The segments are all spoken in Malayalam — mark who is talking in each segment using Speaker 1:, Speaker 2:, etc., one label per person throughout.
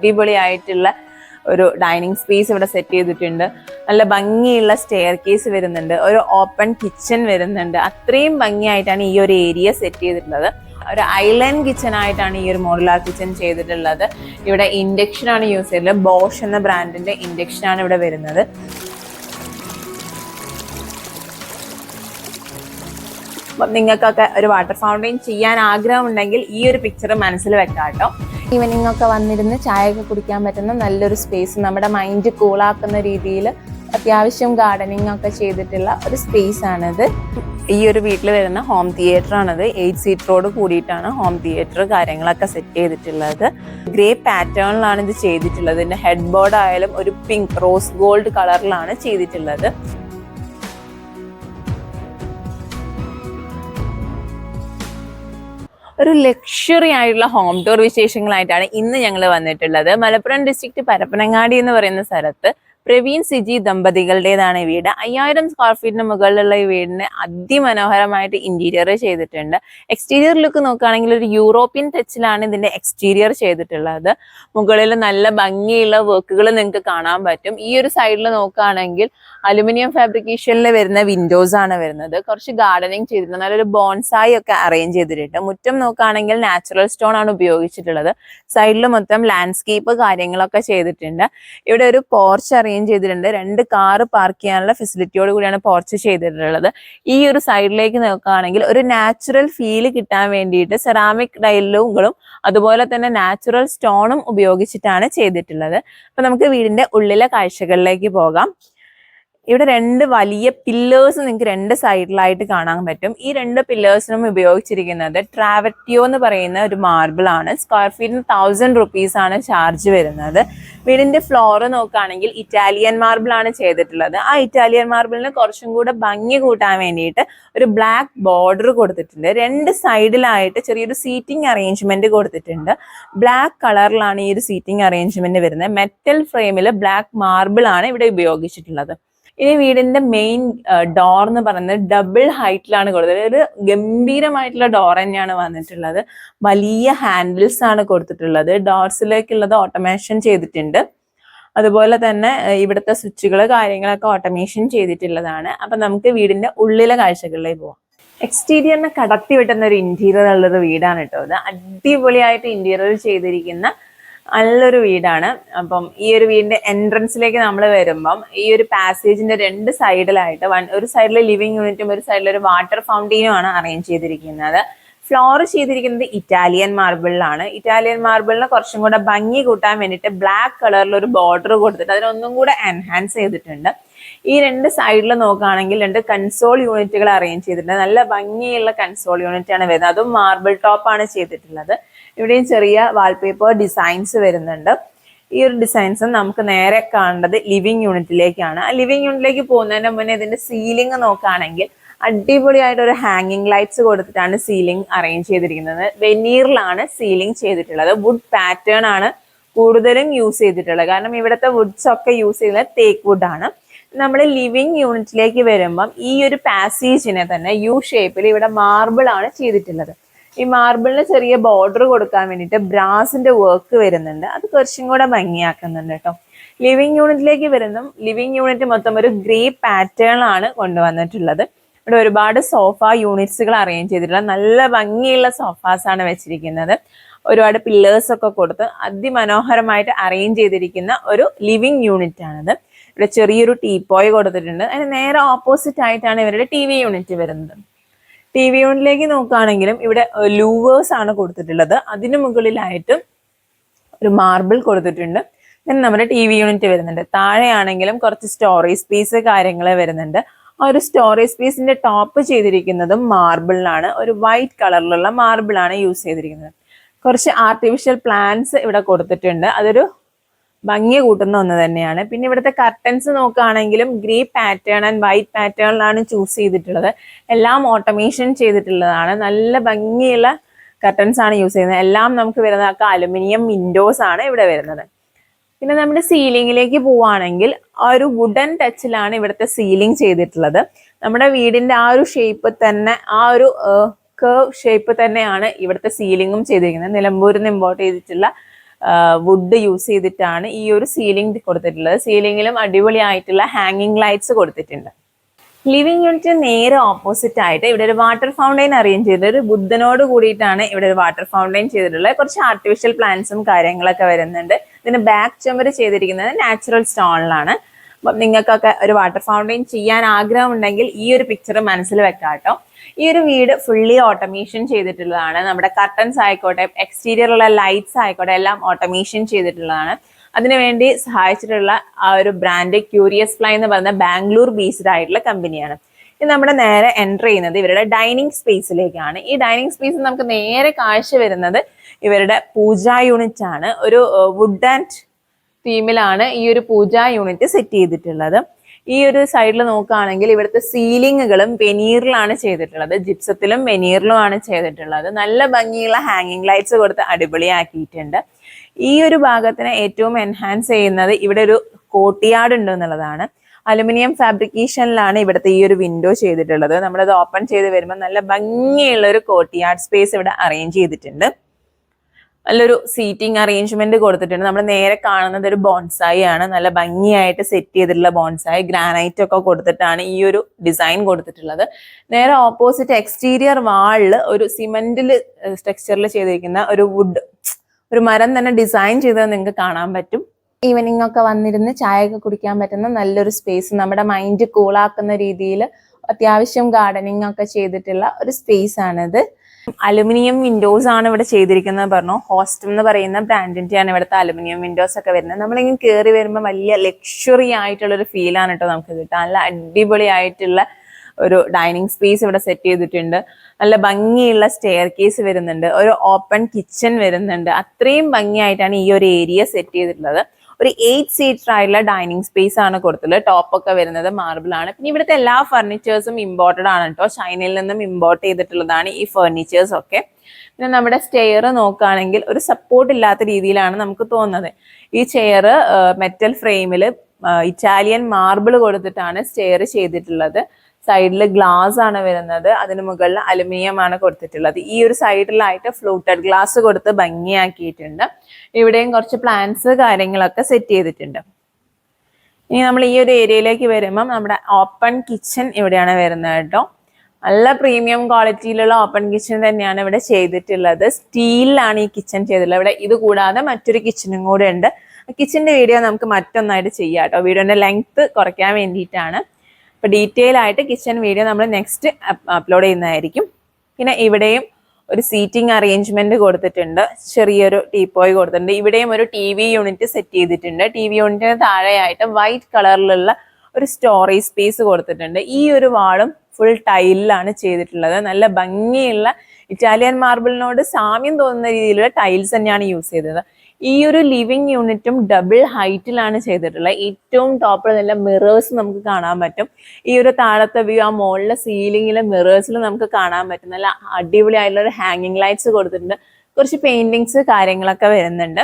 Speaker 1: അടിപൊളിയായിട്ടുള്ള ഒരു ഡൈനിങ് സ്പേസ് ഇവിടെ സെറ്റ് ചെയ്തിട്ടുണ്ട്. നല്ല ഭംഗിയുള്ള സ്റ്റെയർ കേസ് വരുന്നുണ്ട്. ഒരു ഓപ്പൺ കിച്ചൺ വരുന്നുണ്ട്. അത്രയും ഭംഗിയായിട്ടാണ് ഈ ഒരു ഏരിയ സെറ്റ് ചെയ്തിട്ടുള്ളത്. ഒരു ഐലൻഡ് കിച്ചൺ ആയിട്ടാണ് ഈ ഒരു മോഡുലാർ കിച്ചൺ ചെയ്തിട്ടുള്ളത്. ഇവിടെ ഇൻഡക്ഷൻ ആണ് യൂസ് ചെയ്തത് ബോഷ് എന്ന ബ്രാൻഡിന്റെ ഇൻഡക്ഷൻ ആണ് ഇവിടെ വരുന്നത്. നിങ്ങൾക്കൊക്കെ ഒരു വാട്ടർ ഫൗണ്ടെയിൻ ചെയ്യാൻ ആഗ്രഹമുണ്ടെങ്കിൽ ഈ ഒരു പിക്ചർ മനസ്സിൽ വെക്കാം കേട്ടോ. ഈവനിങ് ഒക്കെ വന്നിരുന്ന് ചായ ഒക്കെ കുടിക്കാൻ പറ്റുന്ന നല്ലൊരു സ്പേസ് നമ്മുടെ മൈൻഡ് കൂളാക്കുന്ന രീതിയിൽ അത്യാവശ്യം ഗാർഡനിങ് ഒക്കെ ചെയ്തിട്ടുള്ള ഒരു സ്പേസ് ആണിത്. ഈ ഒരു വീട്ടിൽ വരുന്ന ഹോം തിയേറ്റർ ആണിത്. എയ്റ്റ് സീറ്ററോട് കൂടിയിട്ടാണ് ഹോം തിയേറ്റർ കാര്യങ്ങളൊക്കെ സെറ്റ് ചെയ്തിട്ടുള്ളത്. ഗ്രേ പാറ്റേണിലാണ് ഇത് ചെയ്തിട്ടുള്ളത്. ഇതിന്റെ ഹെഡ് ബോർഡ് ആയാലും ഒരു പിങ്ക് റോസ് ഗോൾഡ് കളറിലാണ് ചെയ്തിട്ടുള്ളത്. ഒരു ലക്ഷറി ആയിട്ടുള്ള ഹോം ടൂർ വിശേഷങ്ങളായിട്ടാണ് ഇന്ന് ഞങ്ങൾ വന്നിട്ടുള്ളത്. മലപ്പുറം ഡിസ്ട്രിക്ട് പരപ്പനങ്ങാടി എന്ന് പറയുന്ന സ്ഥലത്ത് പ്രവീൺ സിജി ദമ്പതികളുടേതാണ് ഈ വീട്. അയ്യായിരം സ്ക്വയർ ഫീറ്റിന് മുകളിലുള്ള ഈ വീടിന് അതിമനോഹരമായിട്ട് ഇന്റീരിയർ ചെയ്തിട്ടുണ്ട്. എക്സ്റ്റീരിയർ ലുക്ക് നോക്കുകയാണെങ്കിൽ ഒരു യൂറോപ്യൻ ടച്ചിലാണ് ഇതിന്റെ എക്സ്റ്റീരിയർ ചെയ്തിട്ടുള്ളത്. മുകളിൽ നല്ല ഭംഗിയുള്ള വർക്കുകൾ നിങ്ങൾക്ക് കാണാൻ പറ്റും. ഈ ഒരു സൈഡിൽ നോക്കുകയാണെങ്കിൽ അലുമിനിയം ഫാബ്രിക്കേഷനിൽ വരുന്ന വിൻഡോസ് ആണ് വരുന്നത്. കുറച്ച് ഗാർഡനിങ് ചെയ്തിട്ടുണ്ട്. നല്ലൊരു ബോൺസായി ഒക്കെ അറേഞ്ച് ചെയ്തിട്ടുണ്ട്. മുറ്റം നോക്കുകയാണെങ്കിൽ നാച്ചുറൽ സ്റ്റോൺ ആണ് ഉപയോഗിച്ചിട്ടുള്ളത്. സൈഡിൽ മൊത്തം ലാൻഡ്സ്കേപ്പ് കാര്യങ്ങളൊക്കെ ചെയ്തിട്ടുണ്ട്. ഇവിടെ ഒരു പോർച്ച് അറേഞ്ച് ചെയ്തിട്ടുണ്ട്. രണ്ട് കാറ് പാർക്ക് ചെയ്യാനുള്ള ഫെസിലിറ്റിയോട് കൂടിയാണ് പോർച്ച് ചെയ്തിട്ടുള്ളത്. ഈ ഒരു സൈഡിലേക്ക് നോക്കുകയാണെങ്കിൽ ഒരു നാച്ചുറൽ ഫീൽ കിട്ടാൻ വേണ്ടിയിട്ട് സെറാമിക് ടൈലുകളും അതുപോലെ തന്നെ നാച്ചുറൽ സ്റ്റോണും ഉപയോഗിച്ചിട്ടാണ് ചെയ്തിട്ടുള്ളത്. അപ്പൊ നമുക്ക് വീടിന്റെ ഉള്ളിലെ കാഴ്ചകളിലേക്ക് പോകാം. ഇവിടെ രണ്ട് വലിയ പില്ലേഴ്സ് നിങ്ങൾക്ക് രണ്ട് സൈഡിലായിട്ട് കാണാൻ പറ്റും. ഈ രണ്ട് പില്ലേഴ്സിനും ഉപയോഗിച്ചിരിക്കുന്നത് ട്രാവറ്റിയോ എന്ന് പറയുന്ന ഒരു മാർബിൾ ആണ്. സ്ക്വയർ ഫീറ്റിന് തൗസൻഡ് റുപ്പീസ് ആണ് ചാർജ് വരുന്നത്. വീടിന്റെ ഫ്ലോർ നോക്കുകയാണെങ്കിൽ ഇറ്റാലിയൻ മാർബിൾ ആണ് ചെയ്തിട്ടുള്ളത്. ആ ഇറ്റാലിയൻ മാർബിളിന് കുറച്ചും കൂടെ ഭംഗി കൂട്ടാൻ വേണ്ടിയിട്ട് ഒരു ബ്ലാക്ക് ബോർഡർ കൊടുത്തിട്ടുണ്ട്. രണ്ട് സൈഡിലായിട്ട് ചെറിയൊരു സീറ്റിംഗ് അറേഞ്ച്മെന്റ് കൊടുത്തിട്ടുണ്ട്. ബ്ലാക്ക് കളറിലാണ് ഈ ഒരു സീറ്റിംഗ് അറേഞ്ച്മെന്റ് വരുന്നത്. മെറ്റൽ ഫ്രെയിമിൽ ബ്ലാക്ക് മാർബിൾ ആണ് ഇവിടെ ഉപയോഗിച്ചിട്ടുള്ളത്. ഇനി വീടിന്റെ മെയിൻ ഡോർ എന്ന് പറയുന്നത് ഡബിൾ ഹൈറ്റിലാണ് കൊടുത്തത്. ഒരു ഗംഭീരമായിട്ടുള്ള ഡോർ തന്നെയാണ് വന്നിട്ടുള്ളത്. വലിയ ഹാൻഡിൽസ് ആണ് കൊടുത്തിട്ടുള്ളത്. ഡോർസിലേക്കുള്ളത് ഓട്ടോമേഷൻ ചെയ്തിട്ടുണ്ട്. അതുപോലെ തന്നെ ഇവിടുത്തെ സ്വിച്ചുകൾ കാര്യങ്ങളൊക്കെ ഓട്ടോമേഷൻ ചെയ്തിട്ടുള്ളതാണ്. അപ്പൊ നമുക്ക് വീടിന്റെ ഉള്ളിലെ കാഴ്ചകളിലേക്ക് പോവാം. എക്സ്റ്റീരിയറിനെ കടത്തി വെട്ടുന്ന ഒരു ഇന്റീരിയർ ഉള്ളത് വീടാണ് കേട്ടോ ഇത്. അടിപൊളിയായിട്ട് ഇന്റീരിയർ ചെയ്തിരിക്കുന്ന നല്ലൊരു വീടാണ്. അപ്പം ഈ ഒരു വീടിന്റെ എൻട്രൻസിലേക്ക് നമ്മൾ വരുമ്പം ഈ ഒരു പാസേജിന്റെ രണ്ട് സൈഡിലായിട്ട് വൺ ഒരു സൈഡിൽ ലിവിംഗ് യൂണിറ്റും ഒരു സൈഡിൽ ഒരു വാട്ടർ ഫൗണ്ടൈനും ആണ് അറേഞ്ച് ചെയ്തിരിക്കുന്നത്. ഫ്ലോർ ചെയ്തിരിക്കുന്നത് ഇറ്റാലിയൻ മാർബിളിലാണ് ഇറ്റാലിയൻ മാർബിളിന് കുറച്ചും കൂടെ ഭംഗി കൂട്ടാൻ വേണ്ടിയിട്ട് ബ്ലാക്ക് കളറിൽ ഒരു ബോർഡർ കൊടുത്തിട്ട് അതിനൊന്നും കൂടെ എൻഹാൻസ് ചെയ്തിട്ടുണ്ട്. ഈ രണ്ട് സൈഡിൽ നോക്കുകയാണെങ്കിൽ രണ്ട് കൺസോൾ യൂണിറ്റുകൾ അറേഞ്ച് ചെയ്തിട്ടുണ്ട്. നല്ല ഭംഗിയുള്ള കൺസോൾ യൂണിറ്റ് ആണ് വരുന്നത്. അതും മാർബിൾ ടോപ്പ് ആണ് ചെയ്തിട്ടുള്ളത്. ഇവിടെയും ചെറിയ വാൾപേപ്പർ ഡിസൈൻസ് വരുന്നുണ്ട്. ഈ ഒരു ഡിസൈൻസ് നമുക്ക് നേരെ കാണേണ്ടത് ലിവിങ് യൂണിറ്റിലേക്കാണ് ആ ലിവിങ് യൂണിറ്റിലേക്ക് പോകുന്നതിന് മുന്നേ ഇതിന്റെ സീലിംഗ് നോക്കുകയാണെങ്കിൽ അടിപൊളിയായിട്ട് ഒരു ഹാങ്ങിങ് ലൈറ്റ്സ് കൊടുത്തിട്ടാണ് സീലിംഗ് അറേഞ്ച് ചെയ്തിരിക്കുന്നത്. വെനീറിലാണ് സീലിംഗ് ചെയ്തിട്ടുള്ളത്. വുഡ് പാറ്റേൺ ആണ് കൂടുതലും യൂസ് ചെയ്തിട്ടുള്ളത്. കാരണം ഇവിടുത്തെ വുഡ്സ് ഒക്കെ യൂസ് ചെയ്യുന്നത് തേക്ക് വുഡ് ആണ്. നമ്മൾ ലിവിങ് യൂണിറ്റിലേക്ക് വരുമ്പം ഈ ഒരു പാസേജിനെ തന്നെ യു ഷേപ്പിൽ ഇവിടെ മാർബിൾ ആണ് ചെയ്തിട്ടുള്ളത്. ഈ മാർബിളിന് ചെറിയ ബോർഡർ കൊടുക്കാൻ വേണ്ടിയിട്ട് ബ്രാസിന്റെ വർക്ക് വരുന്നുണ്ട്. അത് കുറച്ചും കൂടെ ഭംഗിയാക്കുന്നുണ്ട് കേട്ടോ. ലിവിങ് യൂണിറ്റിലേക്ക് വരുന്ന ലിവിങ് യൂണിറ്റ് മൊത്തം ഒരു ഗ്രേ പാറ്റേൺ ആണ് കൊണ്ടുവന്നിട്ടുള്ളത്. ഇവിടെ ഒരുപാട് സോഫ യൂണിറ്റ്സുകൾ അറേഞ്ച് ചെയ്തിട്ടുള്ള നല്ല ഭംഗിയുള്ള സോഫാസ് ആണ് വെച്ചിരിക്കുന്നത്. ഒരുപാട് പില്ലേഴ്സ് ഒക്കെ കൊടുത്ത് അതിമനോഹരമായിട്ട് അറേഞ്ച് ചെയ്തിരിക്കുന്ന ഒരു ലിവിങ് യൂണിറ്റ് ആണിത് ഇവിടെ ചെറിയൊരു ടീപ്പോയ് കൊടുത്തിട്ടുണ്ട്. അതിന് നേരെ ഓപ്പോസിറ്റ് ആയിട്ടാണ് ഇവരുടെ ടി വി യൂണിറ്റ് വരുന്നത്. ടി വി യൂണിറ്റിലേക്ക് നോക്കുകയാണെങ്കിലും ഇവിടെ ലൂവേഴ്സ് ആണ് കൊടുത്തിട്ടുള്ളത്. അതിന് മുകളിലായിട്ട് ഒരു മാർബിൾ കൊടുത്തിട്ടുണ്ട്. പിന്നെ നമ്മുടെ ടി വി യൂണിറ്റ് വരുന്നുണ്ട്. താഴെയാണെങ്കിലും കുറച്ച് സ്റ്റോറേജ് സ്പേസ് കാര്യങ്ങൾ വരുന്നുണ്ട്. ആ ഒരു സ്റ്റോറേജ് സ്പേസിന്റെ ടോപ്പ് ചെയ്തിരിക്കുന്നതും മാർബിളിലാണ് ഒരു വൈറ്റ് കളറിലുള്ള മാർബിളാണ് യൂസ് ചെയ്തിരിക്കുന്നത്. കുറച്ച് ആർട്ടിഫിഷ്യൽ പ്ലാന്റ്സ് ഇവിടെ കൊടുത്തിട്ടുണ്ട്. അതൊരു ഭംഗി കൂട്ടുന്ന ഒന്ന് തന്നെയാണ്. പിന്നെ ഇവിടുത്തെ കർട്ടൻസ് നോക്കുകയാണെങ്കിലും ഗ്രേ പാറ്റേൺ ആൻഡ് വൈറ്റ് പാറ്റേണിലാണ് ചൂസ് ചെയ്തിട്ടുള്ളത്. എല്ലാം ഓട്ടോമേഷൻ ചെയ്തിട്ടുള്ളതാണ്. നല്ല ഭംഗിയുള്ള കർട്ടൻസ് ആണ് യൂസ് ചെയ്യുന്നത്. എല്ലാം നമുക്ക് വരുന്നതൊക്കെ അലുമിനിയം വിൻഡോസ് ആണ് ഇവിടെ വരുന്നത്. പിന്നെ നമ്മുടെ സീലിംഗിലേക്ക് പോവുകയാണെങ്കിൽ ആ ഒരു വുഡൻ ടച്ചിലാണ് ഇവിടുത്തെ സീലിംഗ് ചെയ്തിട്ടുള്ളത്. നമ്മുടെ വീടിന്റെ ആ ഒരു ഷേപ്പ് തന്നെ ആ ഒരു കേവ് ഷേപ്പ് തന്നെയാണ് ഇവിടുത്തെ സീലിംഗും ചെയ്തിരിക്കുന്നത്. നിലമ്പൂരിൽ നിന്ന് ഇമ്പോർട്ട് ചെയ്തിട്ടുള്ള വുഡ് യൂസ് ചെയ്തിട്ടാണ് ഈ ഒരു സീലിംഗ് കൊടുത്തിട്ടുള്ളത്. സീലിംഗിലും അടിപൊളിയായിട്ടുള്ള ഹാങ്ങിങ് ലൈറ്റ്സ് കൊടുത്തിട്ടുണ്ട്. ലിവിംഗ് യൂണിറ്റ് നേരെ ഓപ്പോസിറ്റ് ആയിട്ട് ഇവിടെ ഒരു വാട്ടർ ഫൗണ്ടൈൻ അറേഞ്ച് ചെയ്ത് ഒരു ബുദ്ധനോട് കൂടിയിട്ടാണ് ഇവിടെ ഒരു വാട്ടർ ഫൗണ്ടൈൻ ചെയ്തിട്ടുള്ളത്. കുറച്ച് ആർട്ടിഫിഷ്യൽ പ്ലാന്റ്സും കാര്യങ്ങളൊക്കെ വരുന്നുണ്ട്. ഇതിന് ബാക്ക് ചുമര് ചെയ്തിരിക്കുന്നത് നാച്ചുറൽ സ്റ്റോണിലാണ് അപ്പം നിങ്ങൾക്കൊക്കെ ഒരു വാട്ടർ ഫൗണ്ടൻ ചെയ്യാൻ ആഗ്രഹമുണ്ടെങ്കിൽ ഈ ഒരു പിക്ചർ മനസ്സിൽ വെക്കാം കേട്ടോ ഈ ഒരു വീട് ഫുള്ളി ഓട്ടോമേഷൻ ചെയ്തിട്ടുള്ളതാണ്. നമ്മുടെ കർട്ടൻസ് ആയിക്കോട്ടെ എക്സ്റ്റീരിയറുള്ള ലൈറ്റ്സ് ആയിക്കോട്ടെ എല്ലാം ഓട്ടോമേഷൻ ചെയ്തിട്ടുള്ളതാണ്. അതിനുവേണ്ടി സഹായിച്ചിട്ടുള്ള ആ ഒരു ബ്രാൻഡ് ക്യൂരിയസ് ഫ്ലൈ എന്ന് പറയുന്ന ബാംഗ്ലൂർ ബേസ്ഡ് ആയിട്ടുള്ള കമ്പനിയാണ് ഇത് നമ്മുടെ നേരെ എന്റർ ചെയ്യുന്നത് ഇവരുടെ ഡൈനിങ് സ്പേസിലേക്കാണ് ഈ ഡൈനിങ് സ്പേസ് നമുക്ക് നേരെ കാഴ്ച വരുന്നത് ഇവരുടെ പൂജ യൂണിറ്റ് ആണ്. ഒരു വുഡ് ആൻഡ് തീമിലാണ് ഈ ഒരു പൂജാ യൂണിറ്റ് സെറ്റ് ചെയ്തിട്ടുള്ളത്. ഈ ഒരു സൈഡിൽ നോക്കുകയാണെങ്കിൽ ഇവിടുത്തെ സീലിങ്ങുകളും വെനീറിലാണ് ചെയ്തിട്ടുള്ളത്. ജിപ്സത്തിലും വെനീറിലുമാണ് ചെയ്തിട്ടുള്ളത്. നല്ല ഭംഗിയുള്ള ഹാങ്ങിങ് ലൈറ്റ്സ് കൊടുത്ത് അടിപൊളിയാക്കിയിട്ടുണ്ട്. ഈ ഒരു ഭാഗത്തിനെ ഏറ്റവും എൻഹാൻസ് ചെയ്യുന്നത് ഇവിടെ ഒരു കോട്ടിയാട് ഉണ്ട് എന്നുള്ളതാണ്. അലുമിനിയം ഫാബ്രിക്കേഷനിലാണ് ഇവിടുത്തെ ഈ ഒരു വിൻഡോ ചെയ്തിട്ടുള്ളത്. നമ്മളത് ഓപ്പൺ ചെയ്ത് വരുമ്പോൾ നല്ല ഭംഗിയുള്ള ഒരു കോട്ടിയാട് സ്പേസ് ഇവിടെ അറേഞ്ച് ചെയ്തിട്ടുണ്ട്. നല്ലൊരു സീറ്റിംഗ് അറേഞ്ച്മെന്റ് കൊടുത്തിട്ടുണ്ട്. നമ്മൾ നേരെ കാണുന്നത് ഒരു ബോൺസായി ആണ്. നല്ല ഭംഗിയായിട്ട് സെറ്റ് ചെയ്തിട്ടുള്ള ബോൺസായി ഗ്രാനൈറ്റ് ഒക്കെ കൊടുത്തിട്ടാണ് ഈ ഒരു ഡിസൈൻ കൊടുത്തിട്ടുള്ളത്. നേരെ ഓപ്പോസിറ്റ് എക്സ്റ്റീരിയർ വാളിൽ ഒരു സിമെന്റിൽ സ്ട്രക്ചറിൽ ചെയ്തിരിക്കുന്ന ഒരു വുഡ് ഒരു മരം തന്നെ ഡിസൈൻ ചെയ്തത് നിങ്ങൾക്ക് കാണാൻ പറ്റും. ഈവനിങ് ഒക്കെ വന്നിരുന്ന് ചായ ഒക്കെ കുടിക്കാൻ പറ്റുന്ന നല്ലൊരു സ്പേസ് നമ്മുടെ മൈൻഡ് കൂളാക്കുന്ന രീതിയിൽ അത്യാവശ്യം ഗാർഡനിങ് ഒക്കെ ചെയ്തിട്ടുള്ള ഒരു സ്പേസ് ആണിത്. അലുമിനിയം വിൻഡോസ് ആണ് ഇവിടെ ചെയ്തിരിക്കുന്നത് പറഞ്ഞു. ഹോസ്റ്റം എന്ന് പറയുന്ന ബ്രാൻഡിന്റെയാണ് ഇവിടുത്തെ അലുമിനിയം വിൻഡോസ് ഒക്കെ വരുന്നത്. നമ്മളിങ്ങനെ കയറി വരുമ്പോൾ വലിയ ലക്ഷറി ആയിട്ടുള്ള ഒരു ഫീലാണ് കേട്ടോ നമുക്ക് കിട്ടുക. നല്ല അടിപൊളിയായിട്ടുള്ള ഒരു ഡൈനിങ് സ്പേസ് ഇവിടെ സെറ്റ് ചെയ്തിട്ടുണ്ട്. നല്ല ഭംഗിയുള്ള സ്റ്റെയർ കേസ് വരുന്നുണ്ട്. ഒരു ഓപ്പൺ കിച്ചൺ വരുന്നുണ്ട്. അത്രയും ഭംഗിയായിട്ടാണ് ഈ ഒരു ഏരിയ സെറ്റ് ചെയ്തിട്ടുള്ളത്. ഒരു എയ്റ്റ് സീറ്റർ ആയിട്ടുള്ള ഡൈനിങ് സ്പേസ് ആണ് കൊടുത്തുള്ളത് ടോപ്പ് ഒക്കെ വരുന്നത് മാർബിൾ ആണ്. പിന്നെ ഇവിടുത്തെ എല്ലാ ഫർണിച്ചേഴ്സും ഇമ്പോർട്ടഡ് ആണ് കേട്ടോ. ചൈനയിൽ നിന്നും ഇമ്പോർട്ട് ചെയ്തിട്ടുള്ളതാണ് ഈ ഫർണിച്ചേഴ്സ് ഒക്കെ. പിന്നെ നമ്മുടെ സ്റ്റെയർ നോക്കുകയാണെങ്കിൽ ഒരു സപ്പോർട്ട് ഇല്ലാത്ത രീതിയിലാണ് നമുക്ക് തോന്നുന്നത്. ഈ ചെയർ മെറ്റൽ ഫ്രെയിമിൽ ഇറ്റാലിയൻ മാർബിൾ കൊടുത്തിട്ടാണ് സ്റ്റെയർ ചെയ്തിട്ടുള്ളത്. സൈഡിൽ ഗ്ലാസ് ആണ് വരുന്നത്. അതിന് മുകളിൽ അലുമിനിയം ആണ് കൊടുത്തിട്ടുള്ളത്. ഈ ഒരു സൈഡിലായിട്ട് ഫ്ലൂട്ടഡ് ഗ്ലാസ് കൊടുത്ത് ഭംഗിയാക്കിയിട്ടുണ്ട്. ഇവിടെയും കുറച്ച് പ്ലാന്റ്സ് കാര്യങ്ങളൊക്കെ സെറ്റ് ചെയ്തിട്ടുണ്ട്. ഇനി നമ്മൾ ഈ ഒരു ഏരിയയിലേക്ക് വരുമ്പം നമ്മുടെ ഓപ്പൺ കിച്ചൺ ഇവിടെയാണ് വരുന്നത് കേട്ടോ. നല്ല പ്രീമിയം ക്വാളിറ്റിയിലുള്ള ഓപ്പൺ കിച്ചൺ തന്നെയാണ് ഇവിടെ ചെയ്തിട്ടുള്ളത്. സ്റ്റീലിലാണ് ഈ കിച്ചൺ ചെയ്തിട്ടുള്ളത്. ഇവിടെ ഇത് കൂടാതെ മറ്റൊരു കിച്ചനും കൂടെ ഉണ്ട്. കിച്ചന്റെ വീഡിയോ നമുക്ക് മറ്റൊന്നായിട്ട് ചെയ്യാം കേട്ടോ. വീഡിയോന്റെ ലെങ്ത് കുറയ്ക്കാൻ വേണ്ടിയിട്ടാണ്. അപ്പൊ ഡീറ്റെയിൽ ആയിട്ട് കിച്ചൺ വീഡിയോ നമ്മൾ നെക്സ്റ്റ് അപ്ലോഡ് ചെയ്യുന്നതായിരിക്കും. പിന്നെ ഇവിടെയും ഒരു സീറ്റിംഗ് അറേഞ്ച്മെന്റ് കൊടുത്തിട്ടുണ്ട്. ചെറിയൊരു ടീപ്പോയ് കൊടുത്തിട്ടുണ്ട്. ഇവിടെയും ഒരു ടി വി യൂണിറ്റ് സെറ്റ് ചെയ്തിട്ടുണ്ട്. ടി വി യൂണിറ്റിന് താഴെയായിട്ട് വൈറ്റ് കളറിലുള്ള ഒരു സ്റ്റോറേജ് സ്പേസ് കൊടുത്തിട്ടുണ്ട്. ഈ ഒരു വാളും ഫുൾ ടൈലിലാണ് ചെയ്തിട്ടുള്ളത്. നല്ല ഭംഗിയുള്ള ഇറ്റാലിയൻ മാർബിളിനോട് സാമ്യം തോന്നുന്ന രീതിയിലുള്ള ടൈൽസ് തന്നെയാണ് യൂസ് ചെയ്തത്. ഈ ഒരു ലിവിങ് യൂണിറ്റും ഡബിൾ ഹൈറ്റിലാണ് ചെയ്തിട്ടുള്ളത്. ഏറ്റവും ടോപ്പിൽ നല്ല മിറേഴ്സ് നമുക്ക് കാണാൻ പറ്റും. ഈ ഒരു താഴത്തെ വ്യൂ ആ മുകളിലെ സീലിങ്ങിലെ മിറേഴ്സിൽ നമുക്ക് കാണാൻ പറ്റും. നല്ല അടിപൊളിയായിട്ടുള്ള ഒരു ഹാങ്ങിങ് ലൈറ്റ്സ് കൊടുത്തിട്ടുണ്ട്. കുറച്ച് പെയിന്റിങ്സ് കാര്യങ്ങളൊക്കെ വരുന്നുണ്ട്.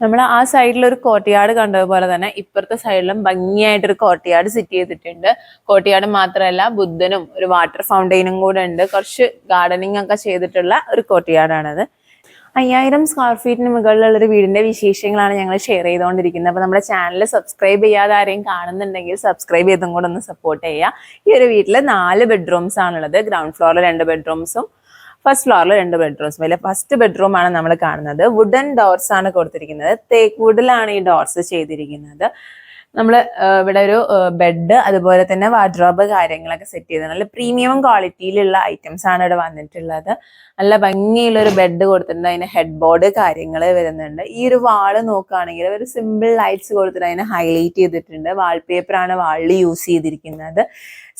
Speaker 1: നമ്മൾ ആ സൈഡിൽ ഒരു കോട്ടയാട് കണ്ടതുപോലെ തന്നെ ഇപ്പുറത്തെ സൈഡിലും ഭംഗിയായിട്ടൊരു കോട്ടയാട് സെറ്റ് ചെയ്തിട്ടുണ്ട്. കോട്ടയാട് മാത്രമല്ല ബുദ്ധനും ഒരു വാട്ടർ ഫൗണ്ടെയിനും കൂടെ ഉണ്ട്. കുറച്ച് ഗാർഡനിങ് ഒക്കെ ചെയ്തിട്ടുള്ള ഒരു കോട്ടയാടാണത് അയ്യായിരം സ്ക്വയർ ഫീറ്റിന് മുകളിലുള്ള ഒരു വീടിന്റെ വിശേഷങ്ങളാണ് ഞങ്ങൾ ഷെയർ ചെയ്തുകൊണ്ടിരിക്കുന്നത് അപ്പോൾ നമ്മുടെ ചാനൽ സബ്സ്ക്രൈബ് ചെയ്യാതെ ആരെയും കാണുന്നുണ്ടെങ്കിൽ സബ്സ്ക്രൈബ് ചെയ്തും കൂടെ ഒന്ന് സപ്പോർട്ട് ചെയ്യുക. ഈ ഒരു വീട്ടിൽ നാല് ബെഡ്റൂംസ് ആണുള്ളത്. ഗ്രൗണ്ട് ഫ്ലോറിൽ രണ്ട് ബെഡ്റൂംസും ഫസ്റ്റ് ഫ്ലോറിൽ രണ്ട് ബെഡ്റൂംസ് അല്ലെ ഫസ്റ്റ് ബെഡ്റൂം ആണ് നമ്മൾ കാണുന്നത്. വുഡൻ ഡോർസ് ആണ് കൊടുത്തിരിക്കുന്നത്. തേക്ക് വുഡിലാണ് ഈ ഡോർസ് ചെയ്തിരിക്കുന്നത്. നമ്മൾ ഇവിടെ ഒരു ബെഡ് അതുപോലെ തന്നെ വാർഡ്രോബ് കാര്യങ്ങളൊക്കെ സെറ്റ് ചെയ്ത് നല്ല പ്രീമിയം ക്വാളിറ്റിയിലുള്ള ഐറ്റംസ് ആണ് ഇവിടെ വന്നിട്ടുള്ളത്. നല്ല ഭംഗിയുള്ള ഒരു ബെഡ് കൊടുത്തിട്ടുണ്ട്. അതിന് ഹെഡ് ബോർഡ് കാര്യങ്ങൾ വരുന്നുണ്ട്. ഈ ഒരു വാൾ നോക്കുകയാണെങ്കിൽ ഒരു സിമ്പിൾ ലൈറ്റ്സ് കൊടുത്തിട്ട് അതിനെ ഹൈലൈറ്റ് ചെയ്തിട്ടുണ്ട്. വാൾപേപ്പറാണ് വാളിൽ യൂസ് ചെയ്തിരിക്കുന്നത്.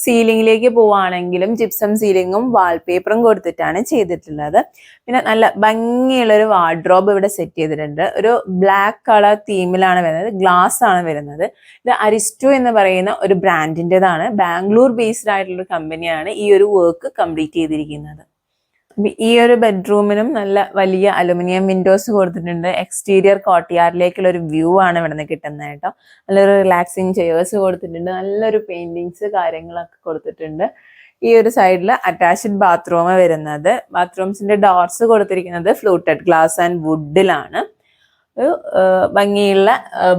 Speaker 1: സീലിംഗിലേക്ക് പോവുകയാണെങ്കിലും ജിപ്സം സീലിംഗും വാൾപേപ്പറും കൊടുത്തിട്ടാണ് ചെയ്തിട്ടുള്ളത്. പിന്നെ നല്ല ഭംഗിയുള്ളൊരു വാർഡ്രോബ് ഇവിടെ സെറ്റ് ചെയ്തിട്ടുണ്ട്. ഒരു ബ്ലാക്ക് കളർ തീമിലാണ് വരുന്നത് ഗ്ലാസ് ആണ് വരുന്നത്. ഇത് അരിസ്റ്റോ എന്ന് പറയുന്ന ഒരു ബ്രാൻഡിന്റെതാണ് ബാംഗ്ലൂർ ബേസ്ഡ് ആയിട്ടുള്ള കമ്പനിയാണ് ഈ ഒരു വർക്ക് കംപ്ലീറ്റ് ചെയ്തിരിക്കുന്നത്. ഈ ഒരു ബെഡ്റൂമിനും നല്ല വലിയ അലുമിനിയം വിൻഡോസ് കൊടുത്തിട്ടുണ്ട്. എക്സ്റ്റീരിയർ കോട്ടിയാറിലേക്കുള്ള ഒരു വ്യൂ ആണ് ഇവിടെ നിന്ന് കിട്ടുന്നത് കേട്ടോ. നല്ലൊരു റിലാക്സിങ് ചെയേഴ്സ് കൊടുത്തിട്ടുണ്ട്. നല്ലൊരു പെയിന്റിങ്സ് കാര്യങ്ങളൊക്കെ കൊടുത്തിട്ടുണ്ട്. ഈ ഒരു സൈഡിൽ അറ്റാച്ച്ഡ് ബാത്റൂം വരുന്നത്. ബാത്റൂംസിന്റെ ഡോർസ് കൊടുത്തിരിക്കുന്നത് ഫ്ലൂട്ടഡ് ഗ്ലാസ് ആൻഡ് വുഡിലാണ് ഒരു ഭംഗിയുള്ള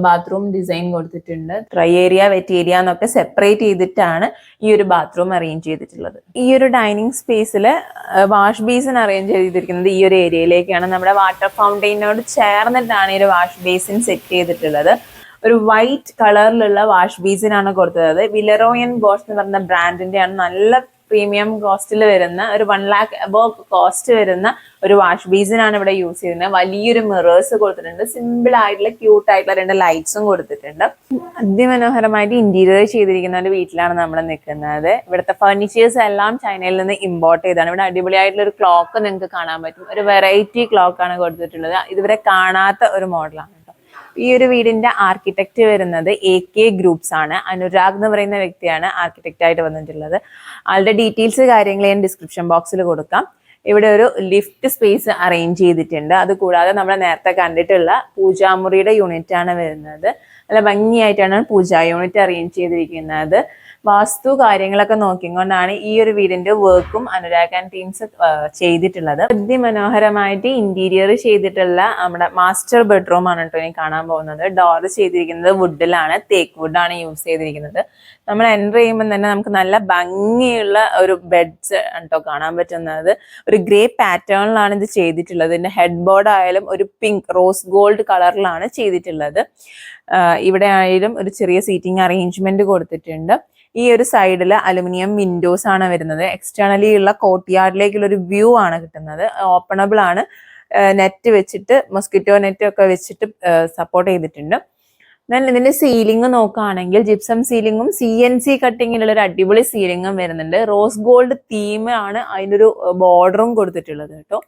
Speaker 1: ബാത്റൂം ഡിസൈൻ കൊടുത്തിട്ടുണ്ട്. ഡ്രൈ ഏരിയ വെറ്റ് ഏരിയ എന്നൊക്കെ സെപ്പറേറ്റ് ചെയ്തിട്ടാണ് ഈ ഒരു ബാത്റൂം അറേഞ്ച് ചെയ്തിട്ടുള്ളത്. ഈ ഒരു ഡൈനിങ് സ്പേസിൽ വാഷ് ബേസിൻ അറേഞ്ച് ചെയ്തിരിക്കുന്നത് ഈ ഒരു ഏരിയയിലേക്കാണ് നമ്മുടെ വാട്ടർ ഫൗണ്ടൈനോട് ചേർന്നിട്ടാണ് ഈ ഒരു വാഷ് ബേസിൻ സെറ്റ് ചെയ്തിട്ടുള്ളത്. ഒരു വൈറ്റ് കളറിലുള്ള വാഷ് ബേസിനാണ് കൊടുത്തത്. വിലറോയൻ ബോഷ് എന്ന് പറഞ്ഞ ബ്രാൻഡിന്റെ ആണ് നല്ല പ്രീമിയം കോസ്റ്റിൽ വരുന്ന ഒരു വൺ ലാക്ക് അബോ കോസ്റ്റ് വരുന്ന ഒരു വാഷ് ബീസിനാണ് ഇവിടെ യൂസ് ചെയ്യുന്നത്. വലിയൊരു മിറേഴ്സ് കൊടുത്തിട്ടുണ്ട്. സിമ്പിൾ ആയിട്ടുള്ള ക്യൂട്ട് ആയിട്ടുള്ള രണ്ട് ലൈറ്റ്സും കൊടുത്തിട്ടുണ്ട്. അതിമനോഹരമായിട്ട് ഇന്റീരിയർ ചെയ്തിരിക്കുന്ന ഒരു വീട്ടിലാണ് നമ്മൾ നിൽക്കുന്നത് ഇവിടുത്തെ ഫർണിച്ചേഴ്സ് എല്ലാം ചൈനയിൽ നിന്ന് ഇമ്പോർട്ട് ചെയ്താണ് ഇവിടെ അടിപൊളിയായിട്ടുള്ള ഒരു ക്ലോക്ക് നിങ്ങൾക്ക് കാണാൻ പറ്റും. ഒരു വെറൈറ്റി ക്ലോക്ക് ആണ് കൊടുത്തിട്ടുള്ളത്. ഇതുവരെ കാണാത്ത ഒരു മോഡലാണ് ഈ ഒരു വീടിന്റെ ആർക്കിടെക്റ്റ് വരുന്നത് എ കെ ഗ്രൂപ്പ്സ് ആണ്. അനുരാഗ് എന്ന് പറയുന്ന വ്യക്തിയാണ് ആർക്കിടെക്റ്റ് ആയിട്ട് വന്നിട്ടുള്ളത്. ആളുടെ ഡീറ്റെയിൽസ് കാര്യങ്ങൾ ഞാൻ ഡിസ്ക്രിപ്ഷൻ ബോക്സിൽ കൊടുക്കാം. ഇവിടെ ഒരു ലിഫ്റ്റ് സ്പേസ് അറേഞ്ച് ചെയ്തിട്ടുണ്ട്. അത് കൂടാതെ നമ്മൾ നേരത്തെ കണ്ടിട്ടുള്ള പൂജാമുറിയുടെ യൂണിറ്റ് ആണ് വരുന്നത്. നല്ല ഭംഗിയായിട്ടാണ് പൂജാ യൂണിറ്റ് അറേഞ്ച് ചെയ്തിരിക്കുന്നത്. വാസ്തു കാര്യങ്ങളൊക്കെ നോക്കിക്കൊണ്ടാണ് ഈ ഒരു വീടിന്റെ വർക്കും അനുരാഗ് ആൻഡ് ടീംസ് ചെയ്തിട്ടുള്ളത്. അതിമനോഹരമായിട്ട് ഇന്റീരിയർ ചെയ്തിട്ടുള്ള നമ്മുടെ മാസ്റ്റർ ബെഡ്റൂം ആണ് കേട്ടോ ഇനി കാണാൻ പോകുന്നത്. ഡോർ ചെയ്തിരിക്കുന്നത് വുഡിലാണ് തേക്ക് വുഡാണ് യൂസ് ചെയ്തിരിക്കുന്നത്. നമ്മൾ എന്റർ ചെയ്യുമ്പോൾ തന്നെ നമുക്ക് നല്ല ഭംഗിയുള്ള ഒരു ബെഡ്സ് കേട്ടോ കാണാൻ പറ്റുന്നത്. ഒരു ഗ്രേ പാറ്റേണിലാണ് ഇത് ചെയ്തിട്ടുള്ളത്. ഇതിന്റെ ഹെഡ് ബോർഡ് ആയാലും ഒരു പിങ്ക് റോസ് ഗോൾഡ് കളറിലാണ് ചെയ്തിട്ടുള്ളത്. ഇവിടെ ആയാലും ഒരു ചെറിയ സീറ്റിംഗ് അറേഞ്ച്മെന്റ് കൊടുത്തിട്ടുണ്ട്. ഈ ഒരു സൈഡിൽ അലുമിനിയം വിൻഡോസ് ആണ് വരുന്നത്. എക്സ്റ്റേണലി ഉള്ള കോർട്ട്യാർഡിലേക്കുള്ള ഒരു വ്യൂ ആണ് കിട്ടുന്നത്. ഓപ്പണബിൾ ആണ്. നെറ്റ് വെച്ചിട്ട് മൊസ്കിറ്റോ നെറ്റ് ഒക്കെ വെച്ചിട്ട് സപ്പോർട്ട് ചെയ്തിട്ടുണ്ട്. എന്നാൽ ഇതിന്റെ സീലിംഗ് നോക്കുകയാണെങ്കിൽ ജിപ്സം സീലിംഗും സി എൻ സി കട്ടിങ്ങിലുള്ള ഒരു അടിപൊളി സീലിംഗും വരുന്നുണ്ട്. റോസ് ഗോൾഡ് തീം ആണ് അതിന്റെ ഒരു ബോർഡറും കൊടുത്തിട്ടുള്ളത് കേട്ടോ.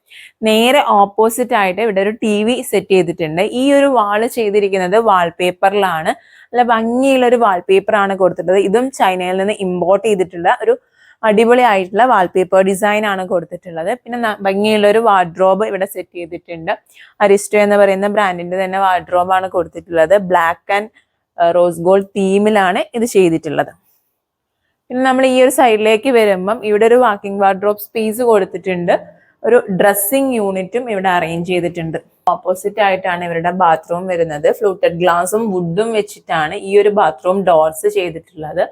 Speaker 1: നേരെ ഓപ്പോസിറ്റ് ആയിട്ട് ഇവിടെ ഒരു ടി വി സെറ്റ് ചെയ്തിട്ടുണ്ട്. ഈ ഒരു വാൾ ചെയ്തിരിക്കുന്നത് വാൾപേപ്പറിലാണ് നല്ല ഭംഗിയുള്ള ഒരു വാൾപേപ്പർ ആണ് കൊടുത്തിട്ടുള്ളത്. ഇതും ചൈനയിൽ നിന്ന് ഇമ്പോർട്ട് ചെയ്തിട്ടുള്ള ഒരു അടിപൊളി ആയിട്ടുള്ള വാൾപേപ്പർ ഡിസൈൻ ആണ് കൊടുത്തിട്ടുള്ളത്. പിന്നെ ഭംഗിയുള്ള ഒരു വാർഡ്രോബ് ഇവിടെ സെറ്റ് ചെയ്തിട്ടുണ്ട്. അരിസ്റ്റോ എന്ന് പറയുന്ന ബ്രാൻഡിന്റെ തന്നെ വാർഡ്രോബ് ആണ് കൊടുത്തിട്ടുള്ളത്. ബ്ലാക്ക് ആൻഡ് റോസ് ഗോൾഡ് തീമിലാണ് ഇത് ചെയ്തിട്ടുള്ളത്. പിന്നെ നമ്മൾ ഈ ഒരു സൈഡിലേക്ക് വരുമ്പം ഇവിടെ ഒരു വാക്കിംഗ് വാർഡ്രോബ് സ്പേസ് കൊടുത്തിട്ടുണ്ട്. ഒരു ഡ്രസ്സിംഗ് യൂണിറ്റും ഇവിടെ അറേഞ്ച് ചെയ്തിട്ടുണ്ട്. ഓപ്പോസിറ്റ് ആയിട്ടാണ് ഇവരുടെ ബാത്റൂം വരുന്നത്. ഫ്ലൂട്ടഡ് ഗ്ലാസും വുഡും വെച്ചിട്ടാണ് ഈ ഒരു ബാത്റൂം ഡോർസ് ചെയ്തിട്ടുള്ളത്.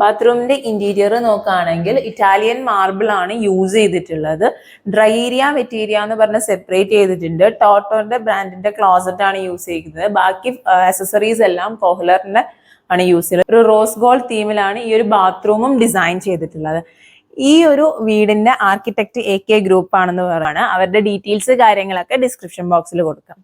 Speaker 1: ബാത്റൂമിന്റെ ഇന്റീരിയർ നോക്കുകയാണെങ്കിൽ ഇറ്റാലിയൻ മാർബിൾ ആണ് യൂസ് ചെയ്തിട്ടുള്ളത്. ഡ്രൈ ഏരിയ വെറ്റീരിയ എന്ന് പറഞ്ഞ സെപ്പറേറ്റ് ചെയ്തിട്ടുണ്ട്. ടോട്ടോന്റെ ബ്രാൻഡിന്റെ ക്ലോസറ്റ് ആണ് യൂസ് ചെയ്യുന്നത്. ബാക്കി അക്സസറീസ് എല്ലാം കോഹ്ലറിന്റെ ആണ് യൂസ് ചെയ്യുന്നത് ഒരു റോസ് ഗോൾഡ് തീമിലാണ് ഈ ഒരു ബാത്റൂമും ഡിസൈൻ ചെയ്തിട്ടുള്ളത്. ഈ ഒരു വീടിന്റെ ആർക്കിടെക്ട് എ കെ ഗ്രൂപ്പ് ആണെന്ന് പറയുന്നത് അവരുടെ ഡീറ്റെയിൽസ് കാര്യങ്ങളൊക്കെ ഡിസ്ക്രിപ്ഷൻ ബോക്സിൽ കൊടുക്കാം.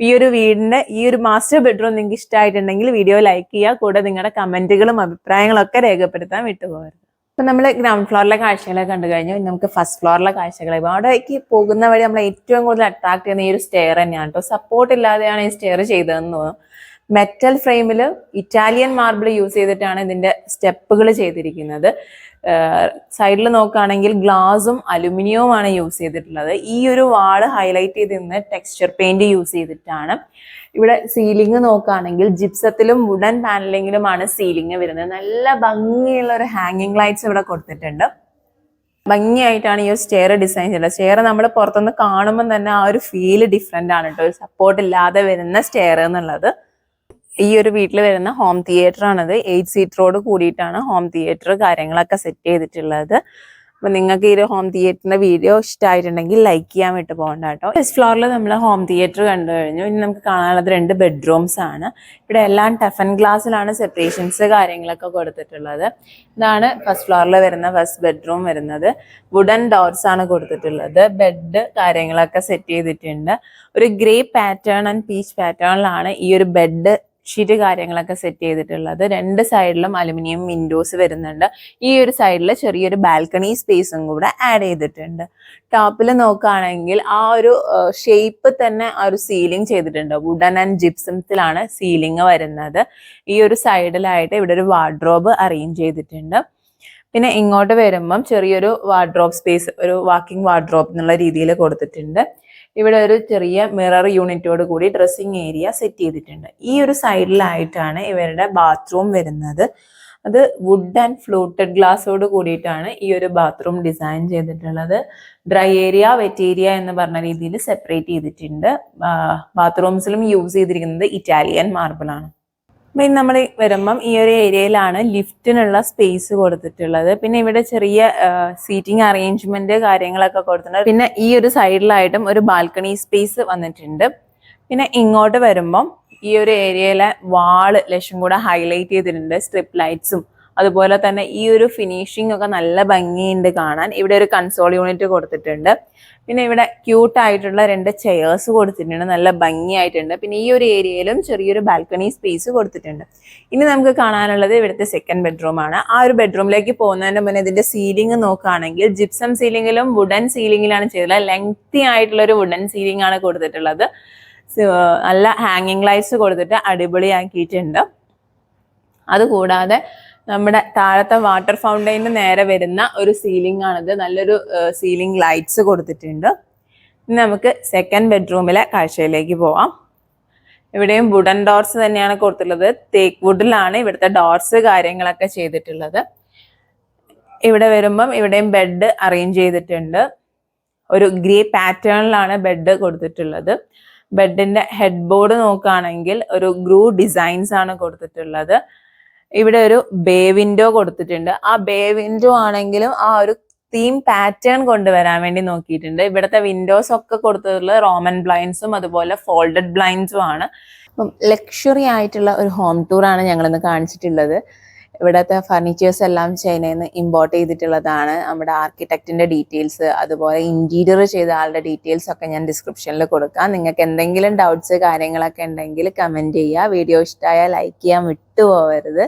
Speaker 1: ഈ ഒരു വീടിന്റെ ഈ ഒരു മാസ്റ്റർ ബെഡ്റൂം നിങ്ങൾക്ക് ഇഷ്ടമായിട്ടുണ്ടെങ്കിൽ വീഡിയോ ലൈക്ക് ചെയ്യുക. കൂടെ നിങ്ങളുടെ കമന്റുകളും അഭിപ്രായങ്ങളും ഒക്കെ രേഖപ്പെടുത്താൻ വിട്ടുപോകരുത്. അപ്പൊ നമ്മൾ ഗ്രൗണ്ട് ഫ്ലോറിലെ കാഴ്ചകളെ കണ്ടു കഴിഞ്ഞു. നമുക്ക് ഫസ്റ്റ് ഫ്ലോറിലെ കാഴ്ചകൾ അവിടേക്ക് പോകുന്ന വഴി നമ്മൾ ഏറ്റവും കൂടുതൽ അട്രാക്ട് ചെയ്യുന്ന ഈ ഒരു സ്റ്റെയർ തന്നെയാണ്. കേട്ടോ. സപ്പോർട്ട് ഇല്ലാതെയാണ് ഈ സ്റ്റെയർ ചെയ്തതെന്ന് തോന്നുന്നു. മെറ്റൽ ഫ്രെയിമിൽ ഇറ്റാലിയൻ മാർബിൾ യൂസ് ചെയ്തിട്ടാണ് ഇതിന്റെ സ്റ്റെപ്പുകൾ ചെയ്തിരിക്കുന്നത്. സൈഡിൽ നോക്കുകയാണെങ്കിൽ ഗ്ലാസും അലുമിനിയവുമാണ് യൂസ് ചെയ്തിട്ടുള്ളത്. ഈ ഒരു വാൾ ഹൈലൈറ്റ് ചെയ്തിരുന്ന ടെക്സ്ചർ പെയിന്റ് യൂസ് ചെയ്തിട്ടാണ്. ഇവിടെ സീലിംഗ് നോക്കുകയാണെങ്കിൽ ജിപ്സത്തിലും വുഡൻ പാനലിങ്ങിലുമാണ് സീലിംഗ് വരുന്നത്. നല്ല ഭംഗിയുള്ള ഒരു ഹാങ്ങിങ് ലൈറ്റ്സ് ഇവിടെ കൊടുത്തിട്ടുണ്ട്. ഭംഗിയായിട്ടാണ് ഈ ഒരു സ്റ്റെയർ ഡിസൈൻ ചെയ്തത് സ്റ്റെയർ നമ്മൾ പുറത്തുനിന്ന് കാണുമ്പോൾ തന്നെ ആ ഒരു ഫീൽ ഡിഫറെന്റ് ആണ് കേട്ടോ സപ്പോർട്ട് ഇല്ലാതെ വരുന്ന സ്റ്റെയർ എന്നുള്ളത്. ഈ ഒരു വീട്ടിൽ വരുന്ന ഹോം തിയേറ്റർ ആണത്. എയ്റ്റ് സീറ്ററോട് കൂടിയിട്ടാണ് ഹോം തിയേറ്റർ കാര്യങ്ങളൊക്കെ സെറ്റ് ചെയ്തിട്ടുള്ളത്. അപ്പൊ നിങ്ങൾക്ക് ഈ ഒരു ഹോം തിയേറ്ററിന്റെ വീഡിയോ ഇഷ്ടമായിട്ടുണ്ടെങ്കിൽ ലൈക്ക് ചെയ്യാൻ വിട്ട് പോകണ്ട കേട്ടോ ഫസ്റ്റ് ഫ്ലോറിൽ നമ്മൾ ഹോം തിയേറ്റർ കണ്ടു കഴിഞ്ഞു. ഇനി നമുക്ക് കാണാനുള്ളത് രണ്ട് ബെഡ്റൂംസ് ആണ്. ഇവിടെ എല്ലാം ടഫൻ ഗ്ലാസ്സിലാണ് സെപ്പറേഷൻസ് കാര്യങ്ങളൊക്കെ കൊടുത്തിട്ടുള്ളത്. ഇതാണ് ഫസ്റ്റ് ഫ്ലോറിൽ വരുന്ന ഫസ്റ്റ് ബെഡ്റൂം വരുന്നത്. വുഡൻ ഡോർസ് ആണ് കൊടുത്തിട്ടുള്ളത്. ബെഡ് കാര്യങ്ങളൊക്കെ സെറ്റ് ചെയ്തിട്ടുണ്ട്. ഒരു ഗ്രേ പാറ്റേൺ ആൻഡ് പീച്ച് പാറ്റേണിലാണ് ഈ ഒരു ബെഡ് ഷീറ്റ് കാര്യങ്ങളൊക്കെ സെറ്റ് ചെയ്തിട്ടുള്ളത്. രണ്ട് സൈഡിലും അലുമിനിയം വിൻഡോസ് വരുന്നുണ്ട്. ഈ ഒരു സൈഡിൽ ചെറിയൊരു ബാൽക്കണി സ്പേസും കൂടെ ആഡ് ചെയ്തിട്ടുണ്ട്. ടോപ്പിൽ നോക്കുകയാണെങ്കിൽ ആ ഒരു ഷേപ്പ് തന്നെ ആ ഒരു സീലിംഗ് ചെയ്തിട്ടുണ്ട്. വുഡൻ ആൻഡ് ജിപ്സംസിലാണ് സീലിംഗ് വരുന്നത്. ഈ ഒരു സൈഡിലായിട്ട് ഇവിടെ ഒരു വാർഡ്രോബ് അറേഞ്ച് ചെയ്തിട്ടുണ്ട്. പിന്നെ ഇങ്ങോട്ട് വരുമ്പം ചെറിയൊരു വാർഡ്രോബ് സ്പേസ് ഒരു വാക്കിംഗ് വാർഡ്രോബ് എന്നുള്ള രീതിയിൽ കൊടുത്തിട്ടുണ്ട്. ഇവിടെ ഒരു ചെറിയ മിറർ യൂണിറ്റോട് കൂടി ഡ്രസ്സിങ് ഏരിയ സെറ്റ് ചെയ്തിട്ടുണ്ട്. ഈ ഒരു സൈഡിലായിട്ടാണ് ഇവരുടെ ബാത്റൂം വരുന്നത്. അത് വുഡ് ആൻഡ് ഫ്ലൂട്ടഡ് ഗ്ലാസോട് കൂടിയിട്ടാണ് ഈ ഒരു ബാത്റൂം ഡിസൈൻ ചെയ്തിട്ടുള്ളത്. ഡ്രൈ ഏരിയ വെറ്റ് ഏരിയ എന്ന് പറഞ്ഞ രീതിയിൽ സെപ്പറേറ്റ് ചെയ്തിട്ടുണ്ട്. ബാത്റൂംസിലും യൂസ് ചെയ്തിരിക്കുന്നത് ഇറ്റാലിയൻ മാർബിൾ പിന്നെ നമ്മൾ വരുമ്പം ഈ ഒരു ഏരിയയിലാണ് ലിഫ്റ്റിനുള്ള സ്പേസ് കൊടുത്തിട്ടുള്ളത്. പിന്നെ ഇവിടെ ചെറിയ സീറ്റിംഗ് അറേഞ്ച്മെന്റ് കാര്യങ്ങളൊക്കെ കൊടുത്തിട്ടുണ്ട്. പിന്നെ ഈ ഒരു സൈഡിലായിട്ടും ഒരു ബാൽക്കണി സ്പേസ് വന്നിട്ടുണ്ട്. പിന്നെ ഇങ്ങോട്ട് വരുമ്പം ഈ ഒരു ഏരിയയിലെ വാൾ ലക്ഷം കൂടെ ഹൈലൈറ്റ് ചെയ്തിട്ടുണ്ട് സ്ട്രിപ്പ് ലൈറ്റ്സും. അതുപോലെ തന്നെ ഈ ഒരു ഫിനിഷിംഗ് ഒക്കെ നല്ല ഭംഗിയുണ്ട് കാണാൻ. ഇവിടെ ഒരു കൺസോൾ യൂണിറ്റ് കൊടുത്തിട്ടുണ്ട്. പിന്നെ ഇവിടെ ക്യൂട്ട് ആയിട്ടുള്ള രണ്ട് ചെയേഴ്സ് കൊടുത്തിട്ടുണ്ട്. നല്ല ഭംഗിയായിട്ടുണ്ട്. പിന്നെ ഈ ഒരു ഏരിയയിലും ചെറിയൊരു ബാൽക്കണി സ്പേസ് കൊടുത്തിട്ടുണ്ട്. ഇനി നമുക്ക് കാണാനുള്ളത് ഇവിടുത്തെ സെക്കൻഡ് ബെഡ്റൂം ആണ്. ആ ഒരു ബെഡ്റൂമിലേക്ക് പോകുന്നതിന് മുന്നേ ഇതിന്റെ സീലിംഗ് നോക്കുകയാണെങ്കിൽ ജിപ്സം സീലിംഗിലും വുഡൻ സീലിംഗിലാണ് ചെയ്തത്. ലെങ്തി ആയിട്ടുള്ള ഒരു വുഡൻ സീലിംഗ് ആണ് കൊടുത്തിട്ടുള്ളത്. നല്ല ഹാങ്ങിങ് ലൈറ്റ്സ് കൊടുത്തിട്ട് അടിപൊളിയാക്കിയിട്ടുണ്ട്. അതുകൂടാതെ നമ്മുടെ താഴത്തെ വാട്ടർ ഫൗണ്ടൈന് നേരെ വരുന്ന ഒരു സീലിംഗ് ആണിത്. നല്ലൊരു സീലിംഗ് ലൈറ്റ്സ് കൊടുത്തിട്ടുണ്ട്. ഇനി നമുക്ക് സെക്കൻഡ് ബെഡ്റൂമിലെ കാഴ്ചയിലേക്ക് പോവാം. ഇവിടെയും വുഡൻ ഡോർസ് തന്നെയാണ് കൊടുത്തിട്ടുള്ളത്. തേക്ക് വുഡിലാണ് ഇവിടുത്തെ ഡോർസ് കാര്യങ്ങളൊക്കെ ചെയ്തിട്ടുള്ളത്. ഇവിടെ വരുമ്പം ഇവിടെയും ബെഡ് അറേഞ്ച് ചെയ്തിട്ടുണ്ട്. ഒരു ഗ്രേ പാറ്റേണിലാണ് ബെഡ് കൊടുത്തിട്ടുള്ളത്. ബെഡിന്റെ ഹെഡ് ബോർഡ് നോക്കുകയാണെങ്കിൽ ഒരു ഗ്രൂ ഡിസൈൻസ് ആണ് കൊടുത്തിട്ടുള്ളത്. ഇവിടെ ഒരു ബേ വിൻഡോ കൊടുത്തിട്ടുണ്ട്. ആ ബേ വിൻഡോ ആണെങ്കിലും ആ ഒരു തീം പാറ്റേൺ കൊണ്ടുവരാൻ വേണ്ടി നോക്കിയിട്ടുണ്ട്. ഇവിടുത്തെ വിൻഡോസ് ഒക്കെ കൊടുത്തിട്ടുള്ളത് റോമൻ ബ്ലൈൻഡ്സും അതുപോലെ ഫോൾഡഡ് ബ്ലൈൻഡ്സും ആണ്. അപ്പം ലക്ഷറി ആയിട്ടുള്ള ഒരു ഹോം ടൂർ ആണ് ഞങ്ങൾ ഇന്ന് കാണിച്ചിട്ടുള്ളത്. ഇവിടുത്തെ ഫർണിച്ചേഴ്സ് എല്ലാം ചൈനയിൽ നിന്ന് ഇമ്പോർട്ട് ചെയ്തിട്ടുള്ളതാണ്. നമ്മുടെ ആർക്കിടെക്റ്റിന്റെ ഡീറ്റെയിൽസ് അതുപോലെ ഇന്റീരിയർ ചെയ്ത ആളുടെ ഡീറ്റെയിൽസ് ഒക്കെ ഞാൻ ഡിസ്ക്രിപ്ഷനിൽ കൊടുക്കാം. നിങ്ങൾക്ക് എന്തെങ്കിലും ഡൗട്ട്സ് കാര്യങ്ങളൊക്കെ ഉണ്ടെങ്കിൽ കമന്റ് ചെയ്യുക. വീഡിയോ ഇഷ്ടമായാൽ ലൈക്ക് ചെയ്യാൻ വിട്ടുപോകരുത്.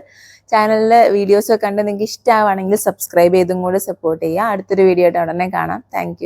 Speaker 1: ചാനലിലെ വീഡിയോസ് ഒക്കെ കണ്ട് നിങ്ങൾക്ക് ഇഷ്ടമാവുകയാണെങ്കിൽ സബ്സ്ക്രൈബ് ചെയ്തും കൂടി സപ്പോർട്ട് ചെയ്യുക. അടുത്തൊരു വീഡിയോ ആയിട്ട് ഉടനെ കാണാം. താങ്ക്